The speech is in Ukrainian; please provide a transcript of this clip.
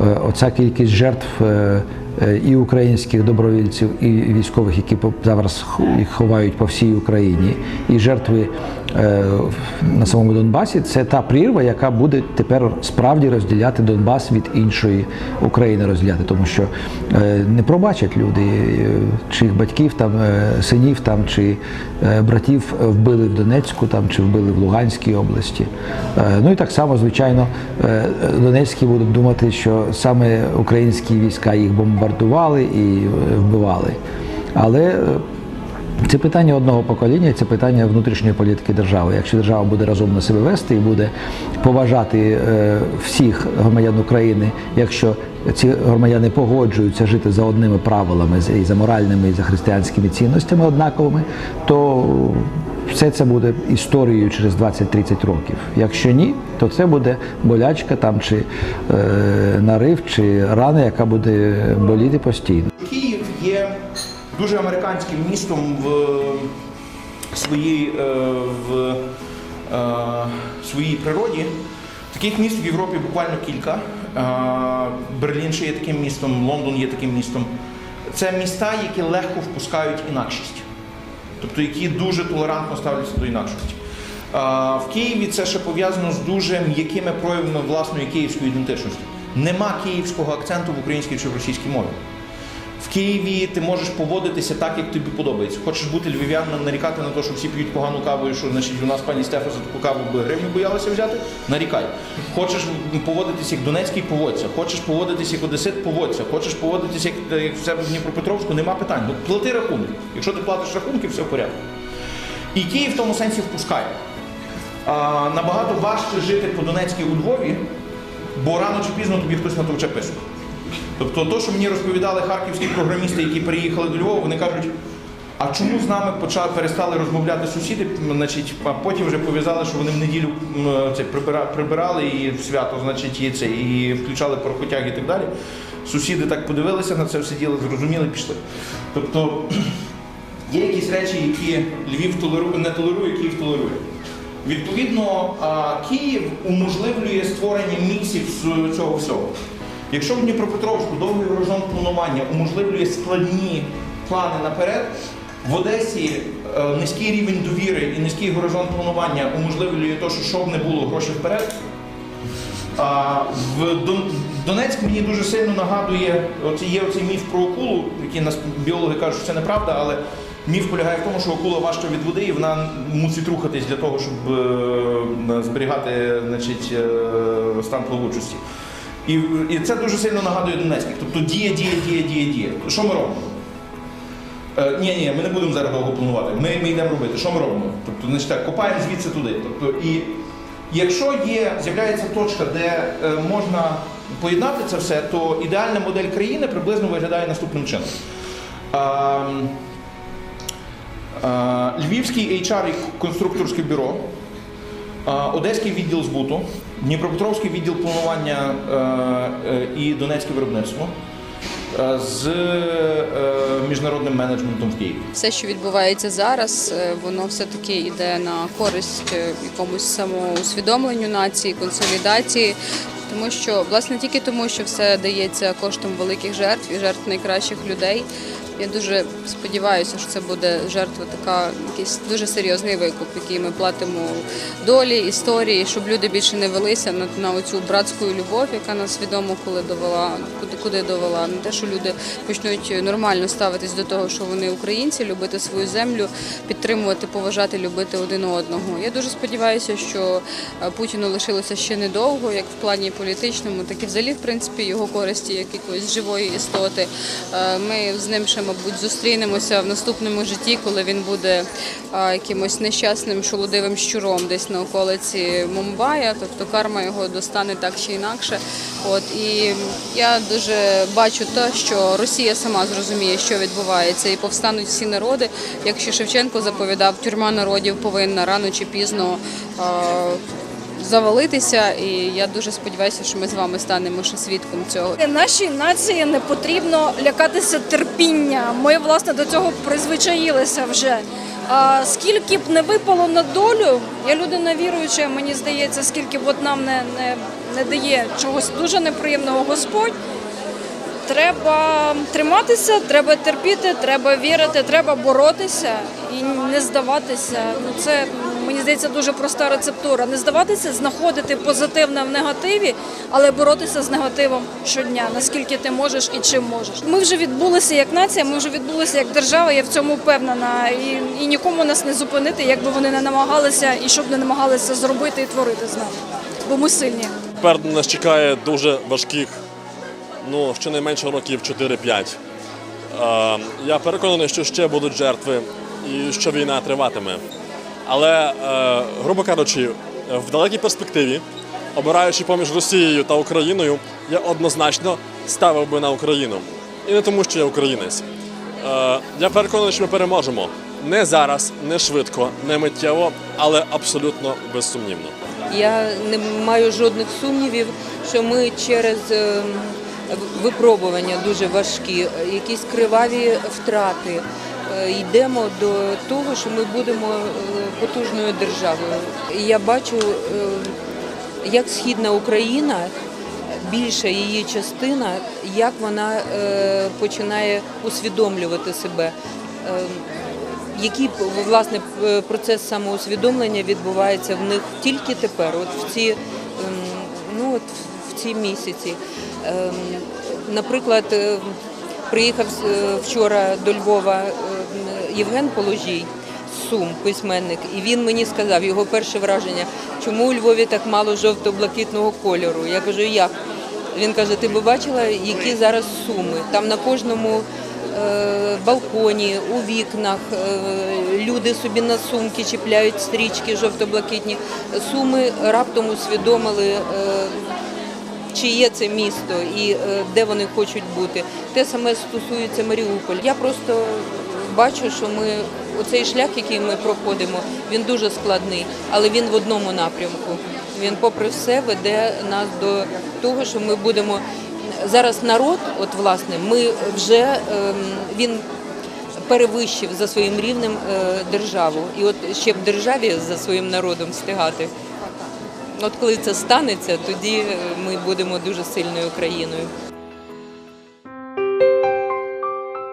е, оця кількість жертв е, і українських добровольців, і військових, які зараз їх ховають по всій Україні, і жертви е, на самому Донбасі, це та прірва, яка буде тепер справді розділяти Донбас від іншої України розділяти, тому що е, не пробачать люди, е, чиїх батьків там, е, синів там чи е, братів вбили в Донецьку там чи вбили в Луганській області. Е, Ну і так само, звичайно, е, Донецькі будуть думати, що саме українські війська їх бомбардували і е, вбивали. Але е, це питання одного покоління, це питання внутрішньої політики держави. Якщо держава буде розумно себе вести і буде поважати е, всіх громадян України, якщо ці громадяни погоджуються жити за одними правилами і за моральними, і за християнськими цінностями однаковими, то все це буде історією через 20-30 років. Якщо ні, то це буде болячка там чи е, нарив, чи рана, яка буде боліти постійно. Київ є дуже американським містом в своїй, е, в, е, своїй природі. Таких міст в Європі буквально кілька. Е, Берлін ще є таким містом, Лондон є таким містом. Це міста, які легко впускають інакшість, тобто які дуже толерантно ставляться до інакшості. В Києві це ще пов'язано з дуже м'якими проявами власної київської ідентичності. Нема київського акценту в українській чи в російській мові. В Києві ти можеш поводитися так, як тобі подобається. Хочеш бути львів'янином, нарікати на те, що всі п'ють погану каву, і що значить у нас пані Стефа за таку каву би гривню боялася взяти. Нарікай. Хочеш поводитися як Донецький, поводься. Хочеш поводитися як Одесит, поводься. Хочеш поводитися як, як в себе в Дніпропетровську, нема питань. Ну, плати рахунки. Якщо ти платиш рахунки, все в порядку. І Київ в тому сенсі впускає. А, набагато важче жити по Донецькій у Львові, бо рано чи пізно тобі хтось натовче писку. Тобто, то, що мені розповідали харківські програмісти, які приїхали до Львова, вони кажуть, а чому з нами почали перестали розмовляти сусіди? Значить, а потім вже пов'язали, що вони в неділю це прибира, прибирали і свято, значить, і це і включали порохотяг і так далі. Сусіди так подивилися на це все діло, зрозуміли, пішли. Тобто є якісь речі, які Львів толерує, не толерує, Київ толерує. Відповідно, Київ уможливлює створення міксів цього всього. Якщо в Дніпропетровську довгий горизонт планування уможливлює складні плани наперед, в Одесі е, низький рівень довіри і низький горизонт планування уможливлює те, що щоб не було грошей вперед. А, в Донецьк мені дуже сильно нагадує, оце є оцей міф про акулу, який нас біологи кажуть, що це неправда, але міф полягає в тому, що акула важча від води і вона мусить рухатись для того, щоб е, зберігати значить, е, стан плавучості. І, і це дуже сильно нагадує Донецьких. Тобто діє, діє, діє, діє, діє. Що ми робимо? Е, ні, ні, ми не будемо зараз довго планувати. Ми, ми йдемо робити. Що ми робимо? Тобто, значить так, копаємо звідси туди. Тобто, і якщо є, з'являється точка, де е, можна поєднати це все, то ідеальна модель країни приблизно виглядає наступним чином. Ем, е, Львівський HR і конструкторське бюро, е, Одеський відділ збуту, Дніпропетровський відділ планування е, е, і Донецьке виробництво е, з міжнародним менеджментом в Києві. Все, що відбувається зараз, воно все-таки йде на користь якомусь самоусвідомленню нації, консолідації. Тому що, власне, тільки тому, що все дається коштом великих жертв і жертв найкращих людей. Я дуже сподіваюся, що це буде жертва така, якийсь дуже серйозний викуп, який ми платимо долі, історії, щоб люди більше не велися на, на цю братську любов, яка нас відомо коли довела, куди, куди довела. На те, що люди почнуть нормально ставитись до того, що вони українці, любити свою землю, підтримувати, поважати, любити один одного. Я дуже сподіваюся, що е, Путіну лишилося ще недовго, як в плані політичному, так і взагалі, в принципі, його користі як якоїсь живої істоти. Е, Ми з ним ще, мабуть, зустрінемося в наступному житті, коли він буде якимось нещасним шолодивим щуром десь на околиці Мумбая. Тобто карма його достане так чи інакше. От і я дуже бачу те, що Росія сама зрозуміє, що відбувається, і повстануть всі народи. Якщо Шевченко заповідав, тюрма народів повинна рано чи пізно. Завалитися, і я дуже сподіваюся, що ми з вами станемо ще свідком цього. Нашій нації не потрібно лякатися терпіння. Ми власне до цього призвичаїлися вже. А скільки б не випало на долю, я людина віруюча, мені здається, скільки б от нам не, не, не дає чогось дуже неприємного Господь. Треба триматися, треба терпіти, треба вірити, треба боротися і не здаватися. Ну це мені здається дуже проста рецептура. Не здаватися, знаходити позитивне в негативі, але боротися з негативом щодня, наскільки ти можеш і чим можеш. Ми вже відбулися як нація, ми вже відбулися як держава. Я в цьому впевнена. І, і нікому нас не зупинити, як би вони не намагалися і щоб не намагалися зробити і творити з нами. Бо ми сильні. Тепер нас чекає дуже важких, ну, щонайменше років 4-5. Е, я переконаний, що ще будуть жертви і що війна триватиме. Але, е, грубо кажучи, в далекій перспективі, обираючи поміж Росією та Україною, я однозначно ставив би на Україну. І не тому, що я українець. Е, я переконаний, що ми переможемо. Не зараз, не швидко, не миттєво, але абсолютно безсумнівно. Я не маю жодних сумнівів, що ми через ем, випробування дуже важкі, е, якісь криваві втрати. Е, Йдемо до того, що ми будемо е, потужною державою. Я бачу, е, як східна Україна, більша її частина, як вона починає усвідомлювати себе. Який власне процес самоусвідомлення відбувається в них тільки тепер, от в ці ем, ну от в ці місяці. Ем, Наприклад, приїхав вчора до Львова Євген Положій Сум, письменник, і він мені сказав його перше враження, чому у Львові так мало жовто-блакитного кольору. Я кажу, як? Він каже: ти би бачила, які зараз суми? Там на кожному е, балконі, у вікнах е, люди собі на сумки чіпляють стрічки жовто-блакитні. Суми раптом усвідомили. е, Чиє це місто і е, де вони хочуть бути. Те саме стосується Маріуполь. Я просто бачу, що ми оцей шлях, який ми проходимо, він дуже складний, але він в одному напрямку. Він, попри все, веде нас до того, що ми будемо зараз народ, от власне, ми вже ем, він перевищив за своїм рівнем е, державу. І от ще б державі за своїм народом встигати. От коли це станеться, тоді е, ми будемо дуже сильною країною.